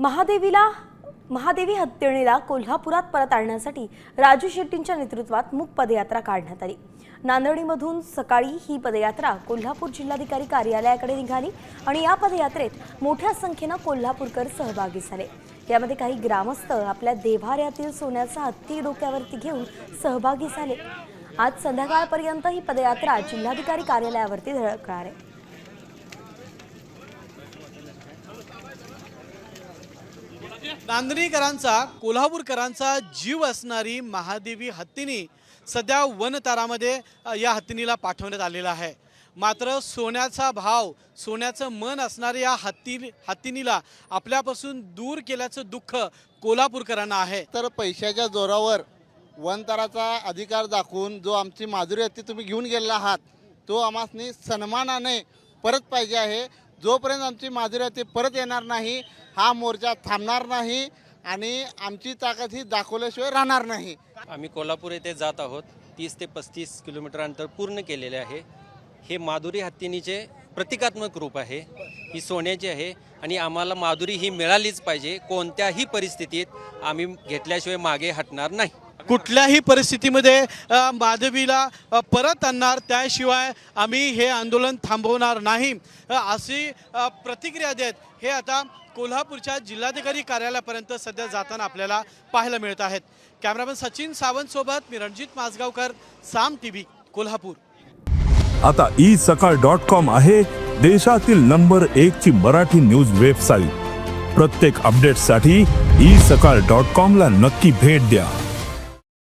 महादेवीला महादेवी हत्तीणीला कोल्हापुरात परत आणण्यासाठी राजू शेट्टींच्या नेतृत्वात मूक पदयात्रा काढण्यात आली. नांदणीमधून सकाळी ही पदयात्रा कोल्हापूर जिल्हाधिकारी कार्यालयाकडे निघाली आणि या पदयात्रेत मोठ्या संख्येनं कोल्हापूरकर सहभागी झाले. यामध्ये काही ग्रामस्थ आपल्या देव्हाऱ्यातील सोन्याचा हत्ती डोक्यावरती घेऊन सहभागी झाले. आज संध्याकाळपर्यंत ही पदयात्रा जिल्हाधिकारी कार्यालयावरती धडकणार आहे. नांदणीकरांचा कोल्हापूरकरांचा जीव असणारी महादेवी हत्तीनी सध्या वनतारामध्ये या हत्तीनीला पाठवण्यात आलेला आहे. मात्र सोन्याचा भाव सोन्याचं मन असणाऱ्या या हत्ती हत्तीनीला आपल्यापासून दूर केल्याचं दुःख कोल्हापूरकरांना आहे. तर पैशाच्या जोरावर वनतराचा अधिकार दाखवून जो आमची माधुरी हत्ती तुम्ही घेऊन गेलेला आहात तो आम्हासनी सन्मानाने परत पाहिजे आहे. जोपर्यंत आमची माधुरी हत्ती परत येणार नाही हा मोर्चा थांबणार नाही आणि आमची ताकद ही दाखवल्याशिवाय राहणार नाही. आम्ही कोल्हापूर येथे जात आहोत. तीस ते पस्तीस किलोमीटर अंतर पूर्ण केलेले आहे. हे माधुरी हत्तीनीचे प्रतिकात्मक रूप आहे. ही सोन्याची आहे आणि आम्हाला माधुरी ही मिळालीच पाहिजे. कोणत्याही परिस्थितीत आम्ही घेतल्याशिवाय मागे हटणार नाही. कुठल्याही परिस्थितीमध्ये माधवीला परत आणणार. त्याशिवाय आम्ही हे आंदोलन थांबवणार नाही. अशी प्रतिक्रिया देत हे आता कोल्हापूरच्या जिल्हाधिकारी कार्यालयापर्यंत सध्या जाताना आपल्याला पाहायला मिळत आहेत. कॅमेरामॅन सचिन सावंतसोबत मी रणजित माजगावकर साम टी व्ही कोल्हापूर. आता ई सकाळ डॉट कॉम आहे देशातील नंबर एक ची मराठी न्यूज वेबसाईट. प्रत्येक अपडेटसाठी ई सकाळ डॉट कॉम ला नक्की भेट द्या.